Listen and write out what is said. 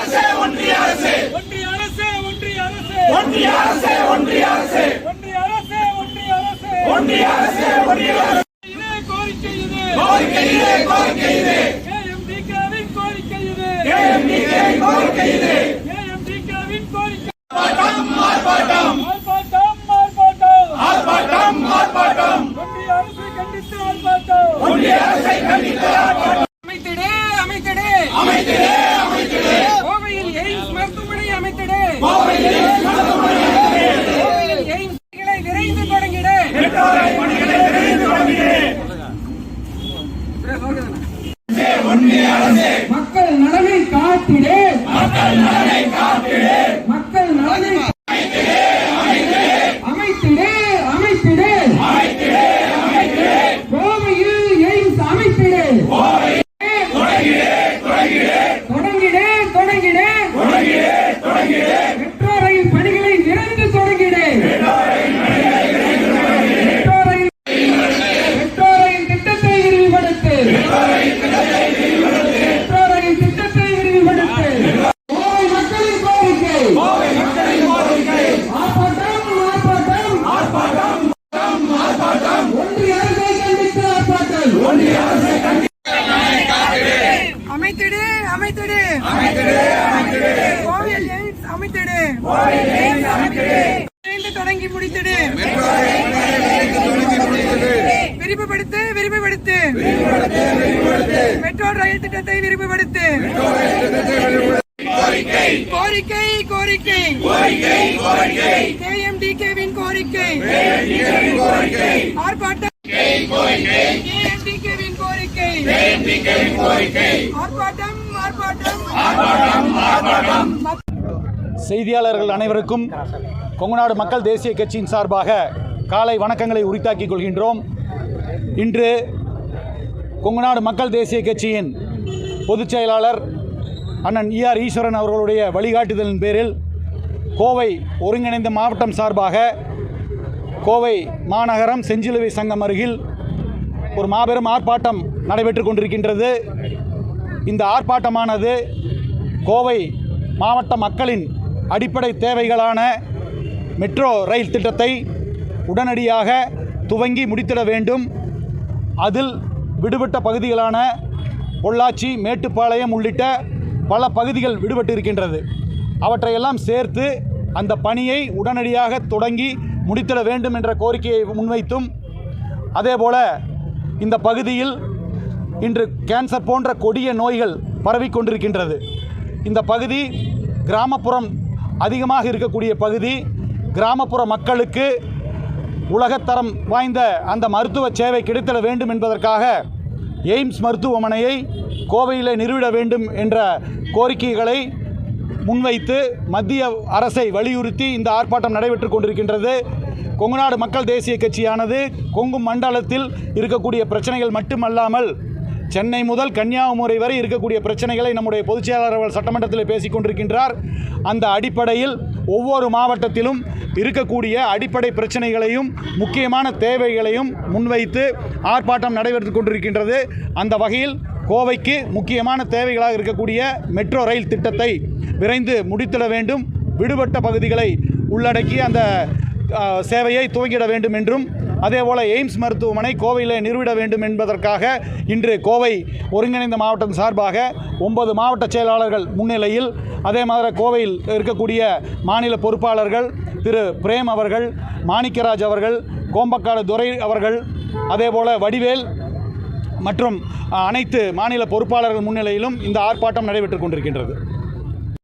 ஒன்றிய அரசு. ஒன்றிய அரசு ஒன்றிய அரசு. ஒன்றிய அரசு ஒன்றிய அரசு. ஒன்றிய அரசு ஒன்றிய அரசு. ஒன்றிய அரசு ஒன்றிய அரசு. இதே. கோரிக்கை இது. கோரிக்கை இது கோரிக்கை இது. ஏஎம்டிகேவின் கோரிக்கை இது. ஏஎம்டிகே கோரிக்கை இது. ஏஎம்டிகேவின் கோரிக்கை. ஆர்ப்பாட்டம் ஆர்ப்பாட்டம். ஆர்ப்பாட்டம் ஆர்ப்பாட்டம். ஆர்ப்பாட்டம் ஆர்ப்பாட்டம். ஒன்றிய அரசு கண்டித்து ஆர்ப்பாட்டம். ஒன்றிய அரசை கண்டித்து ஆர்ப்பாட்டம் அமைத்திடு அமைத்திடு அமைத்திடு அமைத்திடு கோவையில் எய்ம்ஸ் மருத்துவமனை அமைத்திடு கோவையில் கோவையில் எய்ம்ஸ் பணிகளை விரைந்து தொடங்கிடு மெட்ரோரை பணிகளை விரைந்து தொடங்கினேன் ஒன்றிய அரசு மக்கள் நலனை காத்திடு. மக்கள் நலனை காத்திடு. மக்கள் நலனை அமைத்திடு அமைத்திடு அமைத்திடு அமைத்திடு கோவையில் எய்ம்ஸ் அமைத்திடு கோவை தொடங்கிடு தொடங்கிடு தொடங்கிடு தொடங்கிடு தொடங்கிடு தொடங்கிடு மெட்ரோ ரயில் பணிகளை விரைந்து தொடங்கிடு மெட்ரோ ரயில் மெட்ரோ ரயில் திட்டத்தை விரிவுபடுத்து மெட்ரோ ரயில் திட்டத்தை விரிவுபடுத்து கோவை மக்களின் கோரிக்கை கோவை மக்களின் கோரிக்கை ஆர்ப்பாட்டம் ஆர்ப்பாட்டம் ஆர்ப்பாட்டம் ஆர்ப்பாட்டம் ஒன்றிய அரசை கண்டித்து ஆர்ப்பாட்டம் ஒன்றிய அரசை கண்டித்து அமைத்திடு அமைத்திடு. கோவில் எய்ம்ஸ் அமைத்திடு. விரைந்து தொடங்கி முடித்திடு. விரிவுபடுத்து விரிவுபடுத்து. மெட்ரோ ரயில் திட்டத்தை விரிவுபடுத்து. கோரிக்கை. கோரிக்கை கோரிக்கை. கேஎம்டிகேவின் கோரிக்கை. கோரிக்கை. ஆர்ப்பாட்டம். கோரிக்கை. ஆர்ப்பாட்டம் ஆர்ப்பாட்டம் ஆர்ப்பாட்டம் ஆர்ப்பாட்டம் செய்தியாளர்கள் அனைவருக்கும் கொங்குநாடு மக்கள் தேசிய கட்சியின் சார்பாக காலை வணக்கங்களை உரித்தாக்கிக் கொள்கின்றோம். இன்று கொங்குநாடு மக்கள் தேசிய கட்சியின் பொதுச் செயலாளர் அண்ணன் இஆர் ஈஸ்வரன் அவர்களுடைய வழிகாட்டுதலின் பேரில் கோவை ஒருங்கிணைந்த மாவட்டம் சார்பாக கோவை மாநகரம் செஞ்சிலுவை சங்கம் அருகில் ஒரு மாபெரும் ஆர்ப்பாட்டம் நடைபெற்று கொண்டிருக்கின்றது. இந்த ஆர்ப்பாட்டமானது கோவை மாவட்ட மக்களின் அடிப்படை தேவைகளான மெட்ரோ ரயில் திட்டத்தை உடனடியாக துவங்கி முடித்திட வேண்டும். அதில் விடுபட்ட பகுதிகளான பொள்ளாச்சி மேட்டுப்பாளையம் உள்ளிட்ட பல பகுதிகள் விடுபட்டு இருக்கின்றது அவற்றையெல்லாம் சேர்த்து அந்த பணியை உடனடியாக தொடங்கி முடித்திட வேண்டும் என்ற கோரிக்கையை முன்வைத்தும் அதேபோல இந்த பகுதியில் இன்று கேன்சர் போன்ற கொடிய நோய்கள் பரவிக் கொண்டிருக்கின்றது. இந்த பகுதி கிராமப்புறம் அதிகமாக இருக்கக்கூடிய பகுதி. கிராமப்புற மக்களுக்கு உலகத்தரம் வாய்ந்த அந்த மருத்துவ சேவை கிடைத்திட வேண்டும் என்பதற்காக எய்ம்ஸ் மருத்துவமனையை கோவையில் நிறுவிட வேண்டும் என்ற கோரிக்கைகளை முன்வைத்து மத்திய அரசை வலியுறுத்தி இந்த ஆர்ப்பாட்டம் நடைபெற்று கொண்டிருக்கின்றது. கொங்குநாடு மக்கள் தேசிய கட்சியானது கொங்கு மண்டலத்தில் இருக்கக்கூடிய பிரச்சனைகள் மட்டுமல்லாமல் சென்னை முதல் கன்னியாகுமரி வரை இருக்கக்கூடிய பிரச்சனைகளை நம்முடைய பொதுச்செயலாளர் அவர்கள் சட்டமன்றத்தில் பேசிக் கொண்டிருக்கின்றார். அந்த அடிப்படையில் ஒவ்வொரு மாவட்டத்திலும் இருக்கக்கூடிய அடிப்படை பிரச்சனைகளையும் முக்கியமான தேவைகளையும் முன்வைத்து ஆர்ப்பாட்டம் நடைபெற்று கொண்டிருக்கின்றது. அந்த வகையில் கோவைக்கு முக்கியமான தேவைகளாக இருக்கக்கூடிய மெட்ரோ ரயில் திட்டத்தை விரைந்து முடித்திட வேண்டும். விடுபட்ட பகுதிகளை உள்ளடக்கி அந்த சேவையை துவங்கிட வேண்டும் என்றும் அதேபோல் எய்ம்ஸ் மருத்துவமனை கோவையில் நிறுவிட வேண்டும் என்பதற்காக இன்று கோவை ஒருங்கிணைந்த மாவட்டம் சார்பாக ஒன்பது மாவட்ட செயலாளர்கள் முன்னிலையில் அதே மாதிரி கோவையில் இருக்கக்கூடிய மாநில பொறுப்பாளர்கள் திரு பிரேம் அவர்கள் மாணிக்கராஜ் அவர்கள் கோம்பக்காடு துரை அவர்கள் அதேபோல வடிவேல் மற்றும் அனைத்து மாநில பொறுப்பாளர்கள் முன்னிலையிலும் இந்த ஆர்ப்பாட்டம் நடைபெற்று கொண்டிருக்கின்றது.